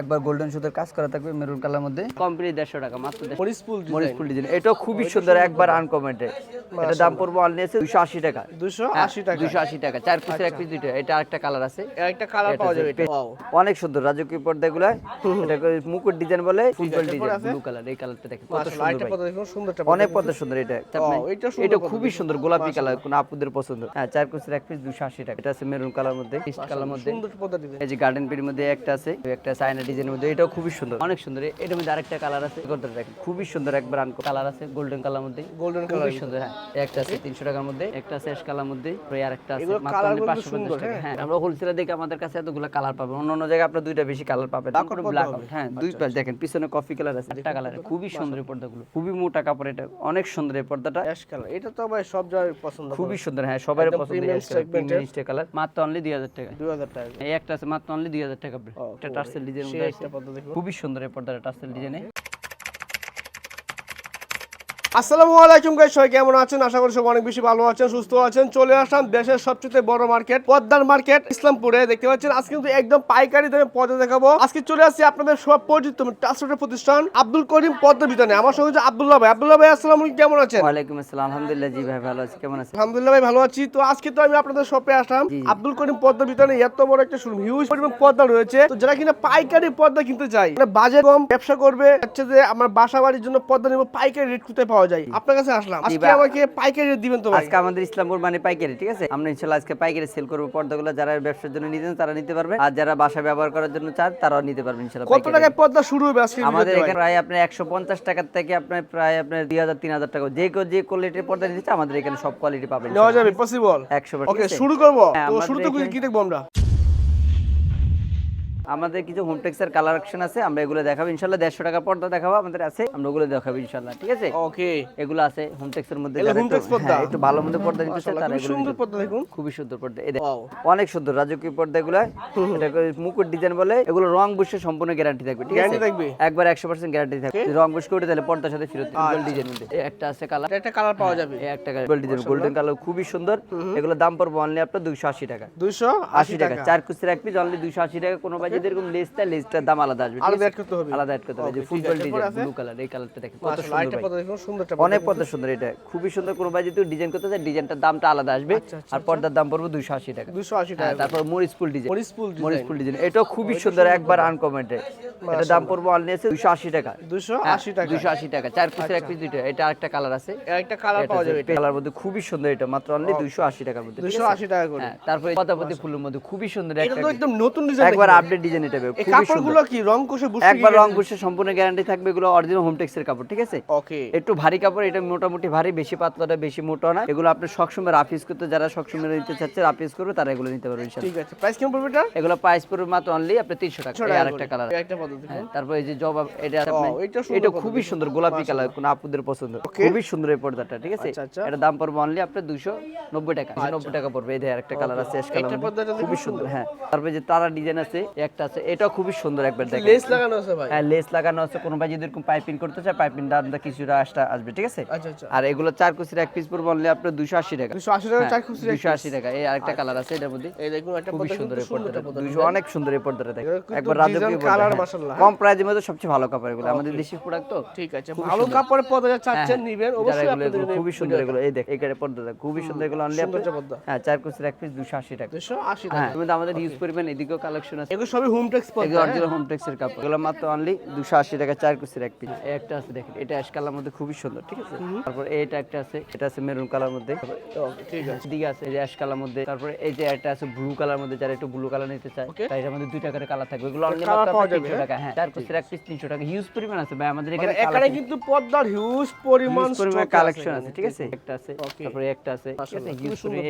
একবার গোল্ডেন সুতার কাজ করা থাকবে মেরুন কালার মধ্যে। কমপ্লিট দেড়শো টাকা মাত্র দেড়শো মরিচ ফুল মরিচ ফুল ডিজাইন এটাও খুবই সুন্দর একবার আনকমেন্টেড এটা দাম পড়ব অনলি আছে দুশো আশি টাকা। দুশো আশি টাকা। দুশো আশি টাকা চার পিসের এক পিস দুইটা। এটা আরেকটা কালার আছে। একটা কালার পাওয়া যাবে এটা. অনেক সুন্দর রাজকীয় পর্দাগুলো। এটা করে মুকুট ডিজাইন বলে ফুলফল ডিজাইন ব্লু কালার এই কালারটা দেখেন কত সুন্দর অনেক পদ্মা সুন্দর এটা এটা এটা খুবই সুন্দর গোলাপি কালার কোন আপুদের পছন্দ। হ্যাঁ চার পিসের এক পিস দুশো আশি টাকা। এটা আছে মেরুন কালার মধ্যে কালার মধ্যে। সুন্দর পদ্মা দিবেন এই যে গার্ডেন পির মধ্যে একটা আছে একটা চায়না ডিজাইনের মধ্যে এটাও খুবই সুন্দর। অনেক সুন্দর। এটার মধ্যে আরেকটা কালার আছে। দেখেন খুবই সুন্দর একবার আনকো কালার আছে গোল্ডেন কালার মধ্যে। গোল্ডেন খুবই সুন্দর হ্যাঁ। একটা আছে তিনশো টাকার মধ্যে একটা আছে অ্যাশ কালার মধ্যে আর একটা আছে 550 সুন্দর, টাকা। হ্যাঁ। আমরা হোলসেলে দেখে আমাদের কাছে এতগুলো কালার পাবেন অন্য অন্য জায়গায় আপনার দুইটা বেশি কালার পাবেন। ব্ল্যাক হ্যাঁ দুই পাশ দেখেন পিছনে কফি কালার আছে একটা কালার খুবই সুন্দর এই পর্দাগুলো খুবই মোটা কাপড় এটা অনেক সুন্দর এই পর্দাটা। অ্যাশ কালার এটা তো ভাই সব জায়গায় পছন্দ খুবই সুন্দর হ্যাঁ সবাই পছন্দ কালার মাত্র অনলি দুই হাজার টাকা। দুই হাজার টাকা। এই একটা আছে মাত্র অনলি দুই হাজার টাকা পড়বে। একটা টার্সেল ডিজাইন একটা খুবই সুন্দর এই পর্দাটা টাসেল ডিজাইনে আসসালামু আলাইকুম গাইস সবাই কেমন আছেন? আশা করি সবাই অনেক বেশি ভালো আছেন সুস্থ আছেন। চলে আসলাম দেশের সবচেয়ে বড় মার্কেট পদ্মার মার্কেট ইসলামপুরে। দেখতে পাচ্ছেন আজকে কিন্তু একদম পাইকারি দামে পদ্মা দেখাবো। আজকে চলে আসছি আপনাদের সব পরিচিত ট্রান্সপোর্টের প্রতিষ্ঠান আব্দুল করিম পদ্মা বিতানে আমার সঙ্গে হচ্ছে আব্দুল্লাহ ভাই। আব্দুল্লাহ ভাই আসসালামু আলাইকুম কেমন আছেন? ওয়ালাইকুম আসসালাম আলহামদুলিল্লাহ জি ভাই ভালো আছি। কেমন আছেন? আলহামদুলিল্লাহ ভাই ভালো আছি। তো আজকে তো আমি আপনাদের শপে আসলাম। আব্দুল করিম পদ্মা বিতানে এত বড় একটা শোরুম হিউজ পরিমাণ পদ্মা রয়েছে। তো যারা কিনা পাইকারি পদ্মা কিনতে চাই মানে বাজেট কম ব্যবসা করবে হচ্ছে যে আমার বাসা বাড়ির জন্য পদ্মা নিব পাইকারি রেট কোথায় পাওয়া যায়। আপনার কাছে আসলাম। আজকে আমাকে পাইকারি দিবেন তো আজকে আমাদের ইসলামপুর মানে পাইকারি ঠিক আছে? আমরা ইনশাল্লাহ আজকে পাইকারি সেল করব। পর্দাগুলো যারা ব্যবসার জন্য নিতেন তারা নিতে পারবে। আর যারা বাসা ব্যবহার করার জন্য চান তারাও নিতে পারবে ইনশাল্লাহ কত টাকায় পদ্মা শুরু হবে আজকে আমাদের এখানে প্রায় আপনার একশো পঞ্চাশ টাকার থেকে আপনার প্রায় আপনার দুই হাজার তিন হাজার টাকা। যে কেউ যে কোয়ালিটির পর্দা নিতে চায়, আমাদের এখানে সব কোয়ালিটি পাবেন নেওয়া যাবে পসিবল একশো ওকে শুরু করব। হ্যাঁ, তো শুরুতে কি দেখব আমরা? আমাদের কিছু হোমটেক্সের কালেকশন আছে আমরা এগুলো দেখাবো। ইনশাল্লাহ দেড়শো টাকা পর্দা দেখাবো আমাদের আছে আমরা ওগুলো দেখাবো ইনশাল্লাহ ঠিক আছে? ওকে এগুলো আছে মধ্যে যারা একটু- পর্দা? হ্যাঁ, একটু ভালো মধ্যে পর্দা নিতে তারা সুন্দর পদ্মা দেখুন। খুবই সুন্দর পর্দা। Wow. অনেক সুন্দর রাজকীয় পর্দা এগুলো এটা মুকুট ডিজাইন বলে এগুলো রং বুশের সম্পূর্ণ গ্যারান্টি থাকবে ঠিক আছে? একবার একশো পার্সেন্ট গ্যারান্টি থাকবে। রং বুশ করে তাহলে পর্দার সাথে ফেরত ডিজাইন মধ্যে। একটা আছে কালার একটা কালার পাওয়া যাবে। এই একটা গোল্ড ডিজাইন গোল্ডেন কালার খুবই সুন্দর। এগুলো দাম পড়বে অনলি আপনার দুইশো আশি টাকা। দুইশো আশি টাকা। চার কুচির এক পিস অনলি দুইশো আশি টাকা কোনো বাজে এরকম লেসটা লেসটার দাম আলাদা আসবে আলাদা অ্যাড করতে হবে। আলাদা অ্যাড করতে হবে। যে ফুটবল ডিজাইন ব্লু কালার এই কালারটা দেখেন কত সুন্দর অনেক সুন্দর এটা খুবই সুন্দর। কোনো ভাই ডিজাইন করতে চায় ডিজাইনটার দামটা আলাদা আসবে। আর পর্দার দাম পড়বে দুইশো আশি টাকা। দুইশো আশি হ্যাঁ, টাকা তারপর মরিচ ফুল ডিজাইন। মরিচ ফুল মরিচ ফুল ডিজাইন। এটাও খুবই সুন্দর একবার আনকমেন্টেড এটা দাম পড়বে অনলি আছে দুইশো আশি টাকা। দুইশো আশি টাকা। দুইশো আশি টাকা। চার পিসের এক পিস দুইটা। এটা আরেকটা কালার আছে। একটা কালার পাওয়া যাবে এটা। কালার মধ্যে খুবই সুন্দর এটা মাত্র অনলি দুইশো আশি টাকার মধ্যে ঠিক দুইশো আছে? আশি টাকা করে। হ্যাঁ তারপরে পদাপতি ফুলের মধ্যে খুবই সুন্দর একটা একদম নতুন ডিজাইন একবার আপডেট ডিজাইন এটা এই কাপড়গুলো কি রং কোষে বুঝতে একবার রং বুশের সম্পূর্ণ গ্যারান্টি থাকবে এগুলো অরিজিনাল হোমটেক্সের কাপড় ঠিক আছে? ওকে একটু ভারী কাপড় এটা মোটামুটি ভারী বেশি পাতলাটা বেশি মোটা না। এগুলো আপনি সবসময় রাফিস করতে যারা সবসময় নিতে চাচ্ছে রাফিস করবে তারা এগুলো নিতে পারবে ইনশাআল্লাহ। ঠিক আছে প্রাইস কেমন পড়বে এটা? এগুলো প্রাইস পড়বে মাত্র অনলি আপনি তিনশো টাকা এই আরেকটা কালার একটা পদ্ধতি হ্যাঁ তারপর এই যে জবাব এটা আপনার- এটা। খুবই সুন্দর গোলাপি কালার কোন আপুদের পছন্দ খুবই সুন্দর এই পর্দাটা ঠিক আছে? আচ্ছা, আচ্ছা। এটা দাম পড়বে অনলি আপনার দুশো নব্বই টাকা নব্বই টাকা পড়বে। এই যে আরেকটা কালার আছে অ্যাশ কালার খুবই সুন্দর হ্যাঁ। তারপরে যে তারা ডিজাইন আছে একটা আছে এটাও খুবই সুন্দর একবার দেখেন। লেস লাগানো আছে ভাই? হ্যাঁ লেস লাগানো আছে কোনো ভাই যদি এরকম পাইপিং করতে চায় পাইপিং দামটা কিছুটা আসটা আসবে ঠিক আছে? আচ্ছা আচ্ছা। আর এগুলো চার কুচির এক পিস পড়বে অনলি আপনার দুশো আশি টাকা। দুশো আশি টাকা চার খুশি দুশো আশি টাকা। এই আরেকটা কালার আছে এটার মধ্যে। এই দেখুন একটা খুবই সুন্দর এই সুন্দর পর্দাটা দুইশো অনেক সুন্দর এই পর্দাটা দেখেন। একবার রাজকীয় হ্যাঁ। মাশাআল্লাহ। কম প্রাইজের মধ্যে সবচেয়ে ভালো কাপড় এগুলো। আমাদের দেশি প্রোডাক্ট তো? ঠিক আছে ভালো কাপড়ের পর্দা যা চাচ্ছেন নিবেন অবশ্যই আপনাদের খুবই সুন্দর এগুলো। এই দেখ এখানে পর্দাটা খুবই সুন্দর এগুলো অনলি হ্যাঁ চার কুচির এক পিস দুশো আশি টাকা। দুশো আশি হ্যাঁ টাকা এর আমাদের ইউজ পরিমাণ এদিকেও কালেকশন আছে। এগুলো সবই হোম টেক্স পর্দা অরিজিনাল হোমটেক্সের কাপড়। এগুলো মাত্র অনলি দুশো আশি টাকা চার কুচির এক পিস একটা আছে দেখেন। এটা অ্যাশ কালার মধ্যে খুবই সুন্দর ঠিক আছে? তারপর এইটা একটা আছে এটা আছে মেরুন কালার মধ্যে। ঠিক আছে। এদিকে আছে অ্যাশ কালার মধ্যে। তারপরে এই যে একটা আছে ব্লু কালার মধ্যে যারা একটু ব্লু কালার নিতে চায় তাই এটার মধ্যে দুইটা করে কালার থাকবে। এগুলো অনলি মাত্র পাওয়া আপনার যাবে, 300 টাকা হ্যাঁ। চার কুচির এক পিস তিনশো টাকা। হিউজ পরিমাণ আছে ভাই আমাদের এখানে মানে এখানে কিন্তু পর্দার হিউজ পরিমাণ stock কালেকশন আছে ঠিক আছে? একটা আছে। তারপরে একটা আছে।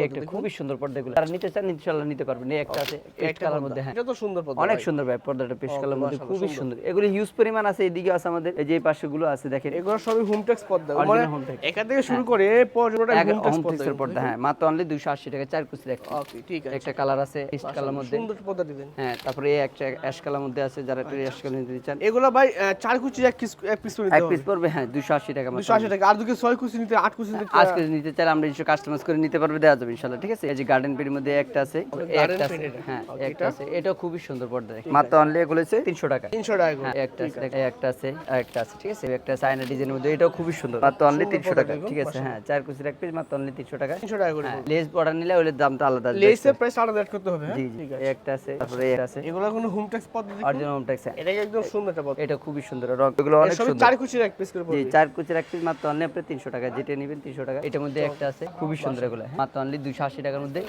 একটা খুবই সুন্দর পর্দা এগুলো। যারা নিতে চান ইনশাআল্লাহ নিতে পারবেন। একটা আছে পেস্ট কালার মধ্যে হ্যাঁ। এটা তো সুন্দর পর্দা। অনেক সুন্দর ভাই পর্দাটা পেস্ট কালার মধ্যে খুবই সুন্দর। এগুলো হিউজ পরিমাণ আছে এদিকে আছে আমাদের এই যে এই পাশেগুলো আছে দেখেন। এগুলো সবই হোম টেক্স পর্দা। মানে। এখান থেকে শুরু করে এই পর্যন্ত হোম টেক্স পর্দা। হ্যাঁ। মাত্র অনলি দুইশো আশি টাকা চার কুচির একটা ওকে ঠিক আছে। একটা কালার আছে পেস্ট কালার মধ্যে। সুন্দর পর্দা দিবেন। হ্যাঁ তারপরে এই একটা অ্যাশ কালার মধ্যে আছে যারা একটু অ্যাশ কালার নিতে চান। এগুলো ভাই চার কুচি এক পিস এক পিস করে এক পিস পড়বে হ্যাঁ দুশো আশি টাকা মাত্র। দুশো আশি টাকা। আর দুকে ছয় কুচি নিতে আট কুচি নিতে আজকে নিতে চাইলে আমরা কিছু কাস্টমাইজ করে নিতে পারবে দেওয়া যাবে ইনশাল্লাহ ঠিক আছে? এই যে গার্ডেন পের মধ্যে একটা আছে একটা আছে হ্যাঁ একটা আছে। এটাও খুবই সুন্দর পর্দা মাত্র অনলি এগুলো হচ্ছে তিনশো টাকা। তিনশো টাকা হ্যাঁ, একটা আছে একটা আছে একটা আছে ঠিক আছে? একটা আছে ডিজাইনের মধ্যে এটাও খুবই সুন্দর। মাত্র অনলি তিনশো টাকা ঠিক আছে? হ্যাঁ চার কুচির এক পিস মাত্র অনলি তিনশো টাকা। তিনশো টাকা করে লেস অর্ডার নিলে ওই দামটা আলাদা লেসের প্রাইস আলাদা অ্যাড করতে হবে জি জি একটা আছে তারপরে এই আছে। এগুলো কোনো হোম ট্যাক্স পদ্ধতি অরিজিনাল হোম ট্যাক্স এটা একদম সুন্দর একটা পদ্ধতি। এটা খুবই সুন্দর রং এগুলো অনেক সুন্দর। চার কুচির এক পিস করে জি চার কুচির এক পিস মাত্র অনলি আপনি তিনশো টাকা যেটা নেবেন তিনশো টাকা। এটার মধ্যে একটা আছে খুবই সুন্দর এগুলো হ্যাঁ। মাত্র অনলি দুশো আশি টাকার মধ্যে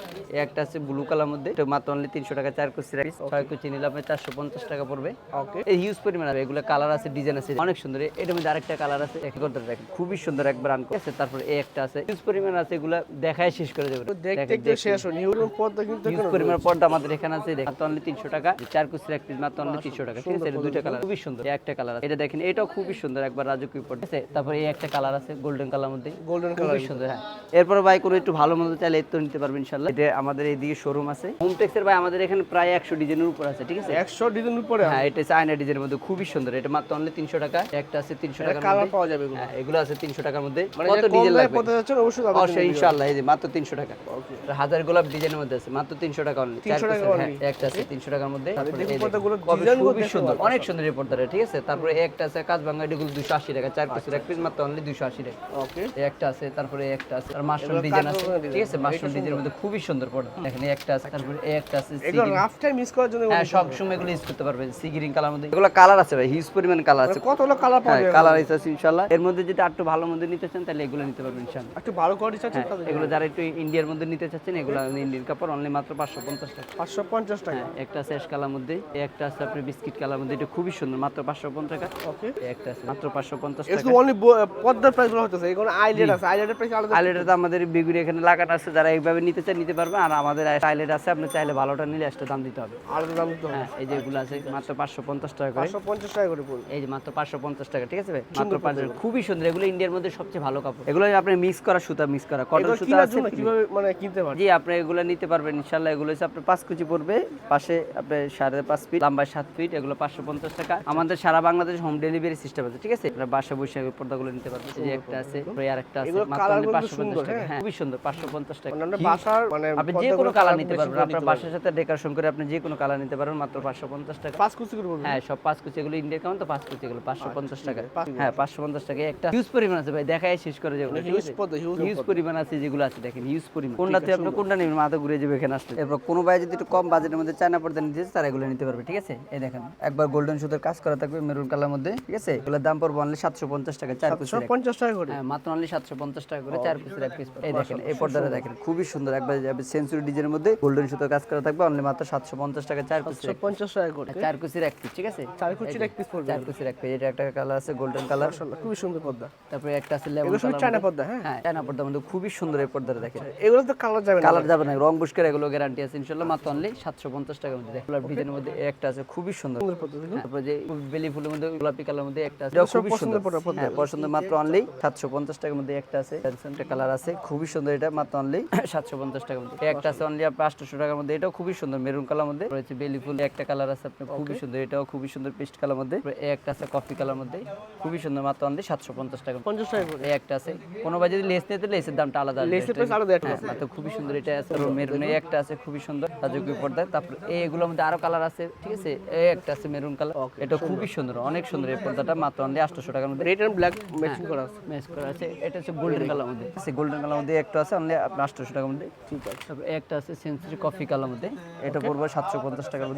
একটা আছে ব্লু কালার মধ্যে মাত্র অনলি তিনশো টাকা চার কুচির এক পিস ছয় কুচি নিলে আপনার চারশো পঞ্চাশ টাকা পড়বে। ওকে এই হিউজ পরিমাণ হবে। এগুলো কালার আছে ডিজাইন আছে অনেক সুন্দর। এটার মধ্যে আরেকটা কালার আছে এক করতে দেখেন। খুবই সুন্দর একবার আন আছে তারপর এই একটা আছে। হিউজ পরিমাণ আছে এগুলো দেখায় শেষ করে দেবে। দেখতে দেখতে শেষ হয়নি। এগুলো পদ্মা কিন্তু হিউজ পরিমাণ পর্দা আমাদের এখানে আছে মাত্র অনলি তিনশো টাকা। চার কুচির এক পিস মাত্র অনলি তিনশো টাকা। ঠিক আছে এটা দুইটা কালার খুবই সুন্দর। একটা কালার এটা দেখেন এটাও খুবই সুন্দর একবার রাজকীয় পর্দা। আছে তারপরে এই একটা কালার আছে গোল্ডেন কালার মধ্যে। গোল্ডেন খুবই সুন্দর হ্যাঁ। এরপর ভাই কোনো একটু ভালো মন্দ চাইলে নিতে পারবেন ইনশাল্লাহ এটা আমাদের এইদিকে শোরুম আছে। হোমটেক্সের ভাই আমাদের এখানে প্রায় একশো ডিজাইনের উপর আছে। ঠিক আছে? একশো ডিজাইন উপরে হ্যাঁ এটা চায়না ডিজাইনের মধ্যে খুবই সুন্দর। এটা মাত্র অনলি তিনশো টাকা একটা আছে তিনশো টাকার কালার মধ্যে। পাওয়া যাবে এগুলো। হ্যাঁ এগুলো আছে তিনশো টাকার মধ্যে। মানে কত ডিজাইন লাগবে? পদ্মা যাচ্ছেন অবশ্যই অবশ্যই ইনশাআল্লাহ এই যে মাত্র তিনশো টাকা। হাজার গোলাপ ডিজাইনের মধ্যে আছে মাত্র তিনশো টাকা অনলি 300 টাকা only। একটা আছে তিনশো টাকার মধ্যে। পর্দাগুলো খুবই সুন্দর অনেক সুন্দর এই পর্দাটা ঠিক আছে? তারপরে একটা আছে কাজ বাংলা এগুলো দুশো আশি টাকা চার পিসের এক পিস মাত্র অনলি দুশো আশি টাকা। ওকে একটা আছে তারপরে একটা আছে। আর মাশরুম ডিজাইন আছে ঠিক আছে? মাশরুম ডিজাইনের মধ্যে খুবই সুন্দর পর্দা দেখেন একটা আছে তারপরে একটা আছে এগুলো। রাফ টাইম মিস করার জন্য হ্যাঁ সব সময় এগুলো ইউজ করতে পারবেন সিগিরিং কালার মধ্যে। এগুলো কালার আছে ভাই হিউজ পরিমাণ কালার আছে। কতগুলো কালার পাওয়া হ্যাঁ কালার আছে ইনশাআল্লাহ। এর মধ্যে যদি একটু ভালো মধ্যে নিতে চান তাহলে এগুলো নিতে পারবেন ইনশাআল্লাহ। একটু ভালো কোয়ালিটি চাচ্ছেন হ্যাঁ, এগুলো যারা একটু ইন্ডিয়ার মধ্যে নিতে চাচ্ছেন এগুলো ইন্ডিয়ান কাপড় অনলি মাত্র পাঁচশো পঞ্চাশ টাকা। পাঁচশো পঞ্চাশ টাকা? হ্যাঁ একটা আছে অ্যাশ কালার মধ্যে একটা আছে আপনার বিস্কিট কালার মধ্যে এটা খুবই সুন্দর মাত্র পাঁচশো পঞ্চাশ টাকা। ওকে একটা আছে মাত্র পাঁচশো পঞ্চাশ এটা টাকা। অনলি পদ্মার প্রাইসগুলো হচ্ছে এগুলো আইলেট আছে আইলেটের প্রাইস আলাদা। আইলেটা তো আমাদের বিগুড়ি এখানে লাগানো আছে যারা এইভাবে নিতে চান নিতে পারবে। আর আমাদের আইলেট আছে আপনি চাইলে ভালোটা নিলে একটা দাম দিতে হবে। আলাদা দাম হ্যাঁ এই আছে মাত্র পাঁচশো পঞ্চাশ টাকা করে। পঞ্চাশ টাকা করে এই যে মাত্র পাঁচশো পঞ্চাশ টাকা ঠিক আছে ভাই? মাত্র পাঁচশো খুবই সুন্দর। এগুলো ইন্ডিয়ার মধ্যে সবচেয়ে ভালো কাপড়। এগুলো আপনি মিক্স করা সুতা মিক্স করা। কটন সুতা আছে কীভাবে মানে কিনতে পারবে জি আপনি এগুলো নিতে পারবেন ইনশাল্লাহ এগুলো হচ্ছে আপনার পাঁচ কুচি পড়বে। পাশে আপনার সাড়ে পাঁচ ফিট লম্বায় সাত ফিট এগুলো পাঁচশো পঞ্চাশ টাকা। আমাদের সারা বাংলাদেশ হোম ডেলিভারি সিস্টেম আছে ঠিক আছে? আপনার বাসা বসে পর্দাগুলো নিতে পারবেন। যে একটা আছে আর একটা আছে মাত্র পাঁচশো পঞ্চাশ টাকা। হ্যাঁ। খুবই সুন্দর পাঁচশো পঞ্চাশ টাকা। বাসার মানে আপনি যে কোনো কালার নিতে পারবেন আপনার বাসার সাথে ডেকোরেশন করে আপনি যে কোনো কালার নিতে পারবেন মাত্র পাঁচশো পঞ্চাশ টাকা। পাঁচ কুচি করে হ্যাঁ সব পাঁচ কুচি এগুলো ইন্ডিয়ার কেমন তো পাঁচ কুচি এগুলো পাঁচশো পঞ্চাশ টাকা। হ্যাঁ পাঁচশো পঞ্চাশ টাকা একটা পরিমাণ আছে ভাই শেষ করে যেগুলো পরিমাণ আছে যেগুলো আছে দেখেন পরিমাণ। কোনটাতে আপনি কোনটা নেবেন? মাথা ঘুরে যাবে এখানে আসলে। এরপর কোনো ভাই যদি একটু কম বাজেটের মধ্যে চায়না পর্দা নিতে তারা এগুলো নিতে পারবে ঠিক আছে? এই দেখেন একবার গোল্ডেন সুতোর কাজ করা থাকবে মেরুন কালার মধ্যে ঠিক আছে? এগুলোর দাম পড়বে অনলি সাতশো পঞ্চাশ টাকা চার পঞ্চাশ টাকা করে? হ্যাঁ মাত্র অনলি সাতশো পঞ্চাশ টাকা করে চার এক পিস এই দেখেন এই পর্দাটা দেখেন খুবই সুন্দর। একবার যাবে সেঞ্চুরি ডিজাইনের মধ্যে গোল্ডেন সুতোর কাজ করা থাকবে অনলি মাত্র সাতশো পঞ্চাশ টাকা চার খুবই সুন্দর মাত্র মধ্যে। একটা আছে হ্যাঁ, বেলি ফুলের মধ্যে গোলাপি কালার মধ্যে একটা খুবই সুন্দর। হ্যাঁ, পছন্দ মাত্র অনলি 750 টাকার মধ্যে একটা আছে। খুবই সুন্দর এটা মাত্র অনলি 750 টাকার মধ্যে। একটা আছে অনলি টাকার মধ্যে এটাও খুবই সুন্দর মেরুন কালার মধ্যে। রয়েছে বেলি ফুল একটা কালার আছে আপনার খুবই সুন্দর। এটাও খুবই সুন্দর পেস্ট কালার মধ্যে। এই একটা আছে কফি কালার মধ্যে। খুবই সুন্দর মাত্র অনলি সাতশো পঞ্চাশ টাকা। পঞ্চাশ টাকা এই একটা আছে। কোনো ভাই যদি লেস নিতে লেসের দামটা আলাদা লেসের আলাদা হ্যাঁ, মাত্র খুবই সুন্দর এটা আছে। মেরুন এই একটা আছে খুবই সুন্দর। রাজকীয় পর্দায়। তারপর মধ্যে আরও কালার আছে ঠিক আছে? এই একটা আছে মেরুন কালার এটা খুবই সুন্দর অনেক সুন্দর এই পর্দাটা। মাত্র অনলি আটশো টাকার মধ্যে। রেড এন্ড ব্ল্যাক ম্যাচিং করা আছে। ম্যাচ করা আছে। এটা হচ্ছে গোল্ডেন কালার মধ্যে। আছে গোল্ডেন কালার মধ্যে একটা আছে অনলি আপনার টাকার মধ্যে। ঠিক আছে। একটা আছে সেন্সুরি কফি কালার মধ্যে। এটা পড়বে সাতশো পঞ্চাশ টাকার মধ্যে।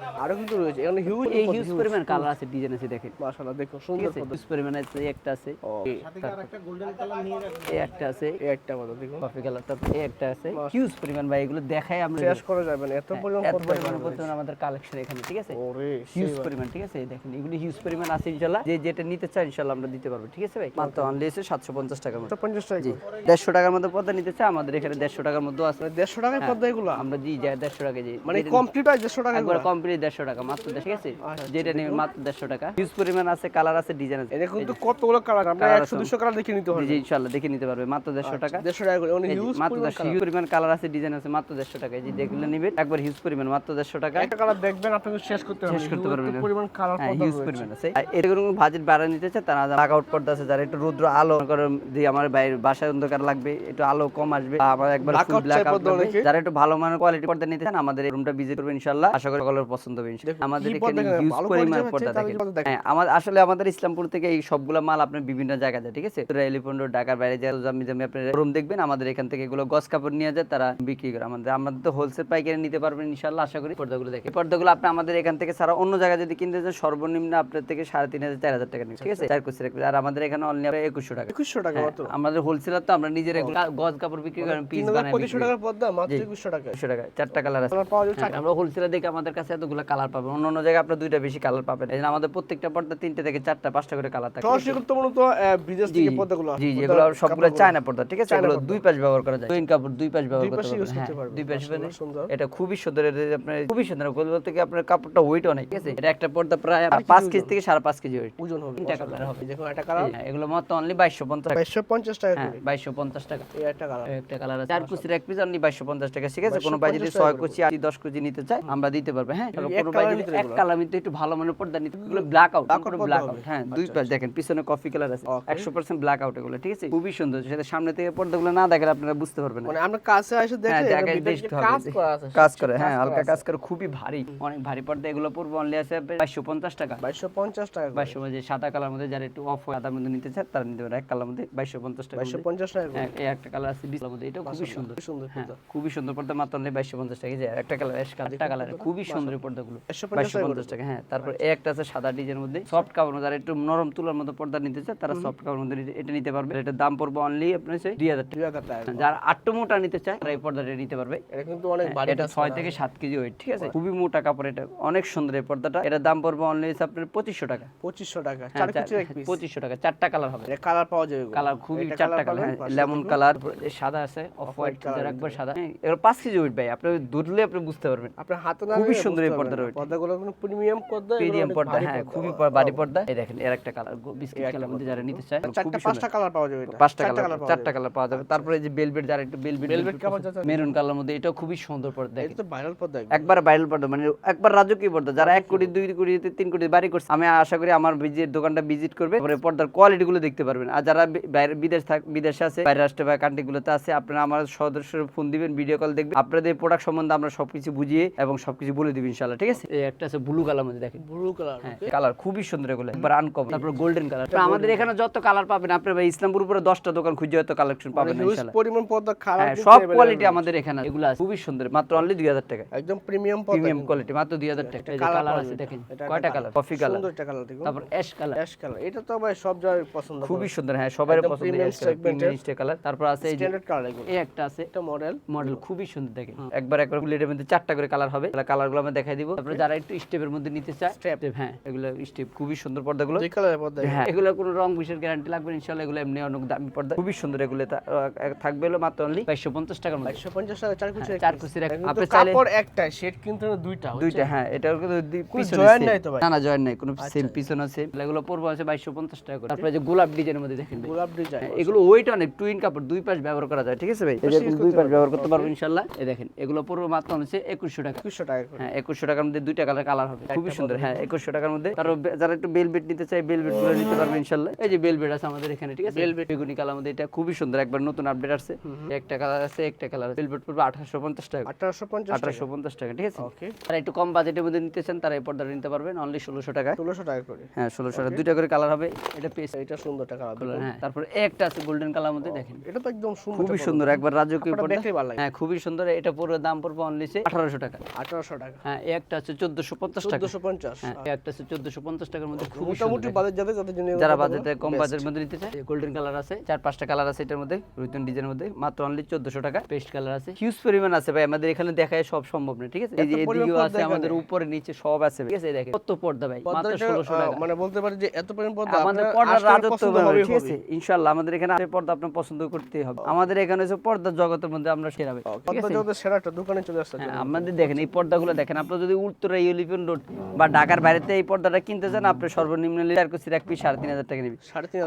আরও কিন্তু রয়েছে। এখানে হিউজ এই হিউজ পরিমাণ কালার আছে ডিজাইন আছে দেখেন। মাশাআল্লাহ দেখো সুন্দর আছে? হিউজ পরিমাণ আছে একটা আছে। এই একটা আছে। এই একটা দেখুন কফি কালার তারপর এই একটা আছে। হিউজ পরিমাণ ভাই এগুলো দেখাই আমরা শেষ করা যাবে না এত পরিমাণ এত পরিমাণ পরিমাণ আমাদের কালেকশন এখানে ঠিক আছে? ওরে হিউজ পরিমাণ ঠিক আছে? দেখেন এগুলো হিউজ পরিমাণ আছে ইনশাল্লাহ যে যেটা নিতে চাই ইনশাল্লাহ আমরা দিতে পারব ঠিক আছে ভাই? মাত্র অনলি সাতশো পঞ্চাশ টাকার মধ্যে পঞ্চাশ টাকা। জি। দেড়শো টাকার মধ্যে পদ্মা নিতে চাই আমাদের এখানে দেড়শো টাকার মধ্যে আছে। দেড়শো টাকায় পদ্মা এগুলো? আমরা জি যাই দেড়শো টাকা জি। মানে কমপ্লিট হয় দেড়শো টাকা একবার কমপ্লিট দেড়শো টাকা মাত্র ঠিক আছে? যেটা নেবে মাত্র দেড়শো টাকা। হিউজ পরিমাণ আছে কালার আছে ডিজাইন আছে। এটা কিন্তু কতগুলো কালার আমরা একশো দুশো কালার দেখে নিতে জি পারব। জি ইনশাল্লাহ দেখে নিতে পারবে মাত্র দেড়শো টাকা। দেড়শো টাকা করে মাত্র দেড়শো হিউজ পরিমাণ কালার আছে ডিজাইন আছে মাত্র দেড়শো টাকা। এই যে দেখলে নেবেন একবার হিউজ পরিমাণ মাত্র দেড়শো টাকা। একটা কালার দেখবেন আপনাকে শেষ করতে শেষ করতে পারবেন। পরিমাণ কালার হ্যাঁ হিউজ পরিমাণ আছে। বাজেট বাড়া নিতে চায় তারা লাগ আউট পর্দা আছে যারা একটু রুদ্র আলো মনে করেন যে আমার বাইরে বাসায় অন্ধকার লাগবে একটু আলো কম আসবে আমার একবার ফুল ব্ল্যাক আউট। যারা একটু ভালো মানের কোয়ালিটি পর্দা নিতে চান আমাদের রুমটা ভিজিট করবেন ইনশাআল্লাহ। আশা করি সকলের পছন্দ পছন্দ হবে আমাদের এখানে হিউজ পরিমাণ পর্দা দেখেন। হ্যাঁ আমার আসলে আমাদের ইসলামপুর থেকে এই সবগুলা মাল আপনার বিভিন্ন জায়গা যায় ঠিক আছে? তোরা ঢাকার বাইরে যায় জামি জামি আপনার রুম দেখবেন আমাদের এখান থেকে এগুলো গস কাপড় নিয়ে যায় তারা বিক্রি করে। আমাদের আমাদের তো হোলসেল পাইকারি নিতে পারবেন ইনশাল্লাহ আশা করি। পর্দাগুলো দেখে পর্দাগুলো আপনি আমাদের এখান থেকে সারা অন্য জায়গায় যদি কিনতে চান সর্বনিম্ন আপনার থেকে সাড়ে তিন হাজার চার হাজার টাকা নিবে ঠিক আছে? চার কুচি রাখবে আর আমাদের এখানে অনলি একুশশো টাকা। একুশশো টাকা হ্যাঁ, আমাদের হোলসেলার তো আমরা নিজের গজ কাপড় বিক্রি করেন পিস বানাই পঁচিশশো টাকার পর্দা মাত্র একুশশো টাকা চারটা কালার আছে। হ্যাঁ, আমরা হোলসেলার দেখে আমাদের কাছে এতগুলো কালার পাবেন। অন্য অন্য জায়গায় আপনার দুইটা বেশি কালার পাবেন। এই আমাদের প্রত্যেকটা পর্দা তিনটে থেকে চারটা পাঁচটা করে কালার থাকে। সরাসরি করতে মূলত বিদেশ থেকে। পর্দাগুলো জি জি এগুলো সবগুলো চায়না পর্দা ঠিক আছে? এগুলো দুই পাশ ব্যবহার করা যায়। দুই কাপড় দুই পাশ ব্যবহার করতে পারবেন। করতে হ্যাঁ, পারবেন। দুই পাশ মানে। এটা খুবই সুন্দর এটা আপনার খুবই সুন্দর। বলতে কি আপনার কাপড়টা ওয়েট অনেক ঠিক আছে? এটা একটা পর্দা প্রায় পাঁচ কেজি থেকে সাড়ে পাঁচ কেজি ওয়েট ওজন হবে তিনটা কালার হবে। দেখুন একটা কালার হ্যাঁ, এগুলো মাত্র অনলি বাইশশো পঞ্চাশ টাকা। বাইশশো পঞ্চাশ টাকা হ্যাঁ করে। বাইশশো পঞ্চাশ টাকা। এই একটা কালার একটা কালার আছে। চার কুচির এক পিস অনলি বাইশশো পঞ্চাশ টাকা ঠিক আছে? কোনো ভাই যদি 2250 ছয় টাকা কুচি আট দশ কুচি নিতে চায় আমরা দিতে পারব। হ্যাঁ এক ভাই কালারের যদি ভিতরে এক এগুলো? কালার মধ্যে একটু ভালো মানের পর্দা নিতে এগুলো ব্ল্যাক আউট Black out পর্দা ব্ল্যাক আউট হ্যাঁ দুই পাশ দেখেন পিছনে কফি কালার আছে। একশো পার্সেন্ট ব্ল্যাক আউট এগুলো ঠিক আছে? খুবই সুন্দর সেটা সামনে থেকে পর্দাগুলো না দেখলে আপনারা বুঝতে পারবেন মানে আমরা কাছে এসে হ্যাঁ দেখে দেখাই ভিতরে দেখতে যে হবে। কাজ করা আছে কাজ করে হ্যাঁ হালকা কাজ করে খুবই ভারী অনেক ভারী পর্দা। এগুলো পড়বে অনলি আছে বাইশশো পঞ্চাশ টাকা। বাইশশো পঞ্চাশ টাকা করে। বাইশশো যে সাদা কালার মধ্যে যারা একটু অফ মধ্যে নিতে চায় তারা নিতে পারে। এক কালার মধ্যে টাকা হ্যাঁ এই একটা কালার আছে মধ্যে। এটাও খুবই সুন্দর। সুন্দর খুবই সুন্দর পর্দা মাত্র অনলি টাকা। যে একটা কালার অ্যাশ একটা কালার খুবই সুন্দর এই পর্দাগুলো বাইশশো পঞ্চাশ টাকা হ্যাঁ তারপর এই একটা আছে সাদা ডিজাইনের মধ্যে সফট কাপড় যারা একটু নরম তুলার মতো পর্দা নিতে চায় তারা সফট মধ্যে এটা নিতে পারবে। এটার দাম পড়বে অনলি আপনার হচ্ছে দুই হাজার টাকা। যারা আটটু মোটা নিতে চায় তারা এই পর্দাটা নিতে পারবে। এটা কিন্তু অনেক হ্যাঁ, এটা ছয় থেকে সাত কেজি ওয়েট ঠিক আছে? খুবই মোটা কাপড় এটা অনেক সুন্দর এই পর্দাটা। এটার দাম পড়বে অনলি আপনার পঁচিশশো টাকা। পঁচিশশো টাকা হ্যাঁ, পিস পঁচিশশো টাকা চারটা কালার হবে। কালার পাওয়া যাবে কালার খুবই চারটা কালার লেমন কালার সাদা আছে অফ হোয়াইট একবার সাদা। হ্যাঁ, পাঁচ কেজি ওয়েট ভাই আপনি ধরলে আপনি বুঝতে পারবেন। আপনার হাতে খুবই সুন্দর এই বুঝতে পর্দাটা পারবেন পর্দাগুলো কোনো প্রিমিয়াম পর্দা প্রিমিয়াম পর্দা হ্যাঁ খুবই প- পর্দা। এই দেখেন এর একটা কালার বিস্কিট কালার মধ্যে যারা নিতে চায় চারটা পাঁচটা কালার পাওয়া যাবে পাঁচটা কালার চারটা কালার পাওয়া যাবে। তারপরে এই যে বেলভেট যারা একটু বেলভেট Velvet মেরুন কালার মধ্যে এটাও খুবই সুন্দর পর্দা এটা তো ভাইরাল পর্দা একবার ভাইরাল পর্দা মানে একবার রাজকীয় পর্দা। যারা এক কোটি দুই কোটি তিন কোটি বাড়ি করছে আমি আশা করি আমার ভিজিট দোকানটা ভিজিট করবে। তারপরে পর্দার কোয়ালিটি গুলো দেখতে পারবেন। আর যারা বাইরে বিদেশ থাক বিদেশে আছে বাইরে রাষ্ট্রে বা কান্ট্রি গুলোতে আছে আপনারা আমার সদস্য ফোন দিবেন ভিডিও কল দেখবেন। আপনাদের প্রোডাক্ট সম্বন্ধে আমরা সবকিছু বুঝিয়ে এবং সবকিছু বলে দিবেন ইনশাল্লাহ ঠিক আছে? এই একটা আছে ব্লু কালার মধ্যে দেখেন। ব্লু কালার হ্যাঁ কালার খুবই সুন্দর এগুলো একবার আনকমন তারপর গোল্ডেন কালার আমাদের এখানে যত কালার পাবেন আপনার ভাই ইসলামপুর উপরে দশটা দোকান খুঁজে হয়তো কালেকশন পাবেন না হিউজ ইনশাল্লাহ। পরিমাণ পর্দা কালার হ্যাঁ সব কোয়ালিটি আমাদের এখানে এগুলো আছে খুবই সুন্দর মাত্র অনলি দুই হাজার টাকা একদম প্রিমিয়াম পর্দা প্রিমিয়াম কোয়ালিটি মাত্র দুই হাজার টাকা এই কালার আছে দেখেন কয়টা কালার কফি কালার সুন্দর একটা কালার দেখুন। তারপর অ্যাশ কালার অ্যাশ কালার এটা তো ভাই সব জায়গায় পছন্দ খুবই সুন্দর হ্যাঁ সবার পছন্দ এর। কালার তারপর আছে এই স্ট্যান্ডার্ড কালার এগুলো। এই একটা আছে এটা মডেল মডেল খুবই সুন্দর দেখেন। একবার একবার প্লেটের মধ্যে চারটা করে কালার হবে। কালারগুলো আমি দেখাই দিব। তারপরে যারা একটু স্টেপের মধ্যে নিতে চায় step, হ্যাঁ এগুলো স্টেপ খুবই সুন্দর পর্দাগুলো। দুই কালারের পর্দা হ্যাঁ এগুলো কোনো রং গ্যারান্টি লাগবে এগুলো এমনি অনেক দামি পর্দা। খুবই সুন্দর এগুলো থাকবে হলো মাত্র অনলি বাইশশো পঞ্চাশ টাকার মধ্যে। টাকা চার কুচি চার কুচির আপনি চাইলে- কাপড় শেড কিন্তু দুইটা দুইটা হ্যাঁ এটার পিছনে joint নাই তো ভাই? না না জয়েন্ট নাই কোনো সেম পিছনে সেম এগুলো পড়ব আছে বাইশশো পঞ্চাশ টাকা করে। তারপরে যে গোলাপ ডিজাইনের মধ্যে দেখেন। গোলাপ ডিজাইন হ্যাঁ, এগুলো ওয়েট অনেক টুইন কাপড় দুই পাশ ব্যবহার করা যায় ঠিক আছে ভাই? এই দুই পাশ ব্যবহার করতে পারব ইনশাল্লাহ এই দেখেন এগুলো পড়ব মাত্র হচ্ছে একুশশো টাকা। দুশো টাকা করে। হ্যাঁ একুশশো টাকার মধ্যে দুইটা কালার কালার হবে। খুবই সুন্দর হ্যাঁ একুশশো টাকার মধ্যে। তারপর যারা একটু বেলবেট নিতে চায় বেলবেটগুলো নিতে পারবে ইনশাল্লাহ। এই যে বেলবেট আছে আমাদের এখানে ঠিক আছে? বেলবেট বেগুনি কালার মধ্যে এটা খুবই সুন্দর। একবার নতুন আপডেট আসছে। একটা কালার আছে একটা কালার বেলবেট পড়বে আঠারোশো পঞ্চাশ টাকা। আঠারোশো পঞ্চাশ আঠারোশো পঞ্চাশ টাকা ঠিক আছে? তারা একটু কম বাজেটের মধ্যে নিতে চান তারা এই পর্দাটা নিতে পারবেন। অনলি ষোলোশো টাকা ষোলোশো টাকা করে। হ্যাঁ ষোলোশো টাকা। দুইটা করে কালার হবে। এটা পেস এটা সুন্দর টাকা হ্যাঁ তারপর একটা আছে গোল্ডেন কালার মধ্যে দেখেন। এটা তো একদম সুন্দর খুবই সুন্দর। একবার রাজকীয় পর্দা। হ্যাঁ খুবই সুন্দর। এটা পুরো দাম পড়বে অনলি আঠারোশো টাকা। আঠারোশো টাকা। হ্যাঁ একটা আছে চোদ্দশো পঞ্চাশ টাকা। চোদ্দশো পঞ্চাশ হ্যাঁ এই একটা আছে চোদ্দশো পঞ্চাশ টাকার মধ্যে খুবই মোটামুটি বাজেট যাদের যাদের জন্য যারা বাজেটে কম বাজেটের মধ্যে নিতে চায় গোল্ডেন কালার আছে চার পাঁচটা কালার আছে এটার মধ্যে রুইতন ডিজাইনের মধ্যে মাত্র অনলি চোদ্দশো টাকা। পেস্ট কালার আছে। হিউজ পরিমাণ আছে ভাই আমাদের এখানে দেখায় সব সম্ভব না ঠিক আছে? এই যে এদিকেও পর্দা আছে আমাদের উপরে নিচে সব আছে ঠিক আছে? দেখেন কত পর্দা ভাই মাত্র পর্দাটা, ষোলোশো আহ, টাকা। মানে বলতে পারি যে এত পরিমাণ পর্দা আমাদের আপনার পর্দার রাজত্ব হবে, ঠিক আছে। ইনশাআল্লাহ আমাদের এখানে পর্দা আপনার পছন্দ করতেই হবে। আমাদের এখানে হচ্ছে পর্দার জগতের মধ্যে আমরা সেরা পর্দা জগতের সেরা একটা দোকানে চলে আসছে হ্যাঁ, আমাদের দেখেন এই পর্দাগুলো দেখেন আপনি যদি উত্তরা ইউলিফিন রোড বা ঢাকার বাইরেতে এই পর্দাটা কিনতে চান আপনি সর্বনিম্ন চার কুচির এক পিস সাড়ে তিন হাজার টাকা নিবি।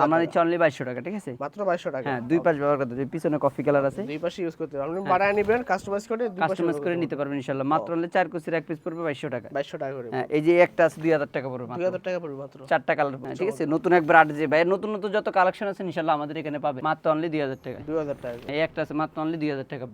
আমার ইচ্ছা অনলি বাইশশো টাকা ঠিক আছে? মাত্র বাইশশো টাকা। হ্যাঁ দুই পাশ ব্যবহার করতে। পিছনে কফি কালার আছে। দুই পাশে ইউজ করতে হবে। আপনি বাড়ায় নেবেন কাস্টমাইজ করে কাস্টমাইজ করে নিতে পারবেন ইনশাল্লাহ মাত্র অনলি চার কুচির এক পিস পড়বে বাইশশো টাকা। বাইশশো টাকা করে হ্যাঁ এই যে একটা আছে দুই হাজার টাকা পড়বে মাত্র। দুই হাজার টাকা পড়বে মাত্র। চারটা কালার ঠিক আছে? নতুন একবার আট যে ভাই নতুন নতুন যত কালেকশন আছে ইনশাল্লাহ আমাদের এখানে পাবে। মাত্র অনলি দুই হাজার টাকা। দুই হাজার টাকা। এই একটা আছে মাত্র অনলি দুই হাজার টাকা।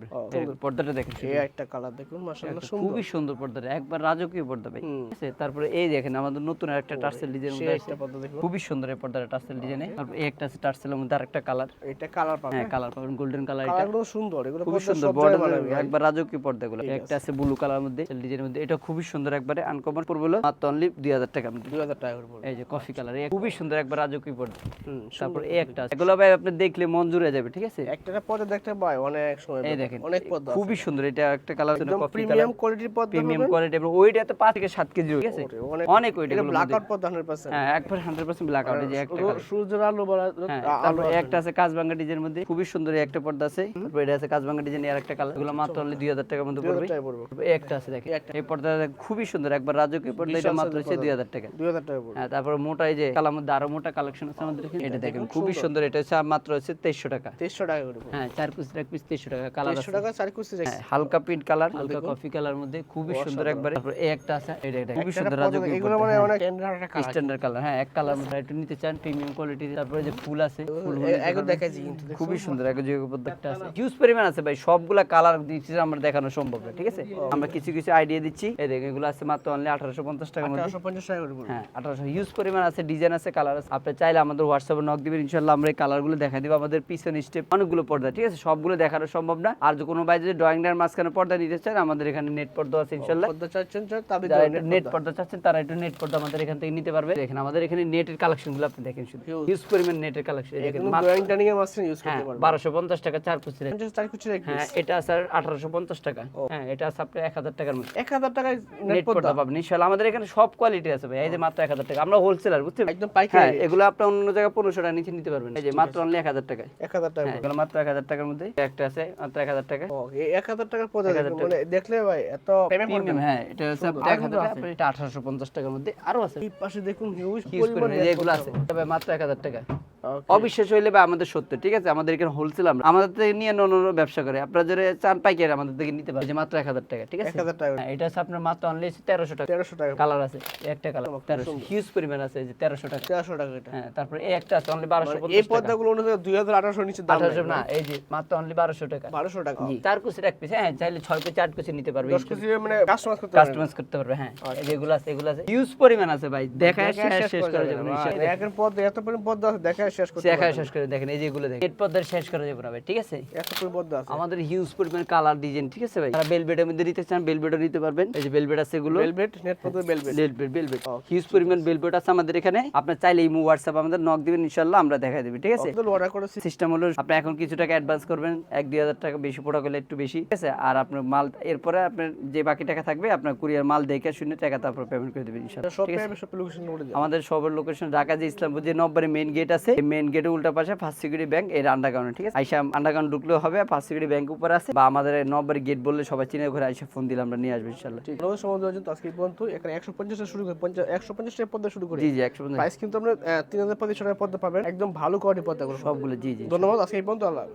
পর্দাটা দেখেন। এই একটা কালার দেখুন সুন্দর। খুবই সুন্দর পর্দাটা। একবার রাজকীয় পর্দা ভাই। ঠিক আছে? তারপরে এই দেখেন আমাদের নতুন একটা টার্সেল ডিজাইন মধ্যে আছে পর্দা খুবই সুন্দর এই পর্দাটা টার্সেল ডিজাইনে তারপর এই একটা আছে টার্সেলের মধ্যে আরেকটা কালার এটা কালার পাবে হ্যাঁ কালার পাবেন গোল্ডেন কালার এটা। কালারগুলো সুন্দর এগুলো পর্দা সুন্দর বর্ডার। একবার রাজকীয় পর্দাগুলো। একটা আছে। ব্লু কালার মধ্যে ডিজাইনের মধ্যে। এটা খুবই সুন্দর একবারে আনকমন পড়বে হলো মাত্র অনলি দুই হাজার টাকা দুই হাজার টাকা পড়বে। এই যে কফি কালার খুবই সুন্দর একবার রাজকীয় পর্দা। তারপর এই একটা আছে। এগুলো ভাই আপনি দেখলে মন জুড়ে যাবে ঠিক আছে? একটা পর্দা দেখতে পাই অনেক সময় এই দেখেন অনেক পর্দা খুবই সুন্দর এটা একটা কালার একদম প্রিমিয়াম কোয়ালিটির পর্দা প্রিমিয়াম কোয়ালিটি এবং থেকে সাত কেজি ঠিক আছে? অনেক অনেক ওইটা এটা ব্ল্যাক আউট পর্দা 100% হ্যাঁ একবার ব্ল্যাক আউট যে একটা সূর্যের আলো হ্যাঁ আলো একটা আছে কাজবাঙ্গা ডিজাইনের মধ্যে খুবই সুন্দর একটা পর্দা আছে। তারপর এটা আছে কাজবাঙ্গা ডিজাইন এর একটা কালার এগুলো মাত্র অনলি দুই হাজার টাকার মধ্যে পড়বে। এই একটা আছে দেখেন এই পর্দাটা খুবই সুন্দর একবার রাজকীয় পর্দা এটা মাত্র হচ্ছে দুই হাজার টাকা দুই হাজার টাকা পড়বে। হ্যাঁ তারপর মোটা এই যে কালার মধ্যে আরও মোটা কালেকশন আছে আমাদের এখানে এটা দেখেন খুবই সুন্দর। এটা হচ্ছে মাত্র হচ্ছে তেইশশো টাকা। তেইশশো টাকা করে হ্যাঁ চার পিস এক পিস টাকা কালার টাকা চার হ্যাঁ, হালকা পিঙ্ক কালার হালকা কফি কালার মধ্যে খুবই সুন্দর একবারে। তারপর এই একটা আছে এটা এটা খুবই সুন্দর রাজকীয় এগুলো মানে অনেক স্ট্যান্ডার্ড কালার হ্যাঁ এক কালার মধ্যে একটু নিতে চান প্রিমিয়াম কোয়ালিটি তারপরে যে ফুল আছে ফুল দেখাইছি কিন্তু খুবই সুন্দর এক যে একটা আছে। হিউজ পরিমাণ আছে ভাই সবগুলা কালার দিচ্ছি আমরা দেখানো সম্ভব না ঠিক আছে? আমরা কিছু কিছু আইডিয়া দিচ্ছি। এই দেখেন এগুলো আছে মাত্র অনলি আঠারোশো পঞ্চাশ টাকার মধ্যে। চারশো পঞ্চাশ টাকা হ্যাঁ আঠারোশো হিউজ পরিমাণ আছে ডিজাইন আছে কালার আছে। আপনি চাইলে আমাদের হোয়াটসঅ্যাপে নক দিবেন ইনশাল্লাহ আমরা এই কালারগুলো দেখা দিব আমাদের পিছনে স্টেপ অনেকগুলো পর্দা ঠিক আছে? সবগুলো দেখানো সম্ভব না। আর যে কোনো ভাই যদি ড্রয়িং ডার মাঝখানে পর্দা নিতে চান আমাদের এখানে নেট পর্দা আছে ইনশাল্লাহ পর্দা চাচ্ছেন স্যার তাদের যারা একটু নেট পর্দা চাচ্ছেন তারা একটু নেট পর্দা আমাদের এখান থেকে নিতে পারবে। দেখেন আমাদের এখানে নেটের কালেকশনগুলো আপনি দেখেন শুধু। হিউজ পরিমাণ নেটের কালেকশন দেখেন ড্রয়িং টার্নিং এর ইউজ হ্যাঁ করতে পারবেন। বারোশো পঞ্চাশ টাকা চার কুচি রেট। হ্যাঁ এটা আঠারোশো পঞ্চাশ টাকা। হ্যাঁ এটা আছে আপনার এক হাজার টাকার মধ্যে এক হাজার টাকায় নেট পর্দা পাবেন ইনশাল্লাহ আমাদের এখানে সব কোয়ালিটি আছে ভাই এই যে মাত্র এক হাজার টাকা। আমরা হোলসেলার বুঝছেন? একদম হ্যাঁ পাইকারি এগুলো আপনি অন্য জায়গায় পনেরোশো টাকা নিচে নিতে পারবেন। এই যে মাত্র অনলি এক হাজার টাকায়। এক হাজার টাকা হ্যাঁ এগুলো মাত্র এক হাজার টাকার মধ্যে। একটা আছে মাত্র এক হাজার টাকা ও, এই এক হাজার টাকার পর্দা মানে দেখলে ভাই এত হ্যাঁ এটা হচ্ছে আপনার এক হাজার টাকা এটা আঠারোশো পঞ্চাশ টাকার মধ্যে আরও আছে। এই পাশে দেখুন হিউজ হিউজ পরিমাণে এগুলো আছে। তবে মাত্র এক হাজার টাকা। অবিশ্বাস হইলে বা আমাদের সত্য ঠিক আছে? আমাদের এখানে হোলসেল আমরা আমাদের থেকে নিয়ে অন্য অন্য ব্যবসা করে। আপনারা যদি চান পাইকারি আমাদের থেকে নিতে এই যে মাত্র এক হাজার টাকা ঠিক আছে? হ্যাঁ, এটা হচ্ছে আপনার মাত্র অনলি তেরোশো টাকা। তেরোশো টাকা কালার আছে একটা কালার তেরোশো হিউজ পরিমাণ আছে যে তেরোশো টাকা। তেরোশো টাকা হ্যাঁ তারপরে এই একটা আছে অনলি বারোশো এই পঞ্চাশ টাকা। পর্দাগুলো অনুযায়ী দুই হাজার আঠারোশো নিচে আঠারোশো না এই যে মাত্র অনলি বারোশো টাকা। বারোশো টাকা। চার কুচির এক পিস হ্যাঁ চাইলে ছয় কুচি আট কুচি নিতে পারবে। দশ কুচি মানে কাস্টমাইজ করতে কাস্টমাইজ করতে পারবে হ্যাঁ। এই যেগুলো আছে এগুলো আছে। হিউজ পরিমাণ আছে ভাই দেখা শেষ করা যাবে একের পর্দা এত পরিমাণ পর্দা আছে দেখা শেষ করতে দেখা শেষ করে দেখেন এই যেগুলো দেখেন। এর পর্দার শেষ করা যাবে ভাই ঠিক আছে? এত পর্দা আছে। আমাদের হিউজ পরিমাণ কালার ডিজাইন ঠিক আছে ভাই? যারা বেলবেটের মধ্যে নিতে চান বেলবেটও নিতে পারবেন। এই যে বেলবেট আছে এগুলো। ভেলভেট নেট পর্দা ভেলভেট বেলবেট বেলবেট হিউজ পরিমাণ বেলবেট আছে। আমাদের এখানে। আপনার চাইলে ইমো আমাদের নক দিবেন আমরা দেখাই দেবো ঠিক আছে? অর্ডার করেছি। সিস্টেম হলো আপনি এখন কিছু টাকা অ্যাডভান্স করবেন এক দুই হাজার টাকা বেশি পড়া করলে একটু বেশি ঠিক আছে? আর আপনার মাল এরপরে আপনার যে বাকি টাকা থাকবে আপনার কুরিয়ার মাল দেখে শুনে টাকা তারপর পেমেন্ট করে দেবেন আমাদের সবের লোকেশন ঢাকা যে ইসলামপুর যে নব্বরে মেইন গেট আছে এই মেন গেটের উল্টা পাশে ফার্স্ট সিকিউরিটি ব্যাংক এর আন্ডারগ্রাউন্ড ঠিক আছে? আইসা আন্ডারগ্রাউন্ড ঢুকলেও হবে ফার্স্ট সিকিউরিটি ব্যাংক উপর আছে বা আমাদের নম্বর গেট বললে সবাই চিনে ঘরে আইসা ফোন দিলে আমরা নিয়ে আসব ইনশাল্লাহ ঠিক আছে সমাজ পর্যন্ত আজকে পর্যন্ত এখানে একশো পঞ্চাশ শুরু করে পঞ্চাশ একশো পঞ্চাশ টাকা শুরু করি। জি জি একশো পঞ্চাশ। প্রাইস কিন্তু আমরা তিন হাজার পঁচিশ টাকার পাবেন একদম ভালো কোয়ালিটি পর্দাগুলো। সবগুলো জি জি ধন্যবাদ আজকে এই পর্যন্ত আল্লাহ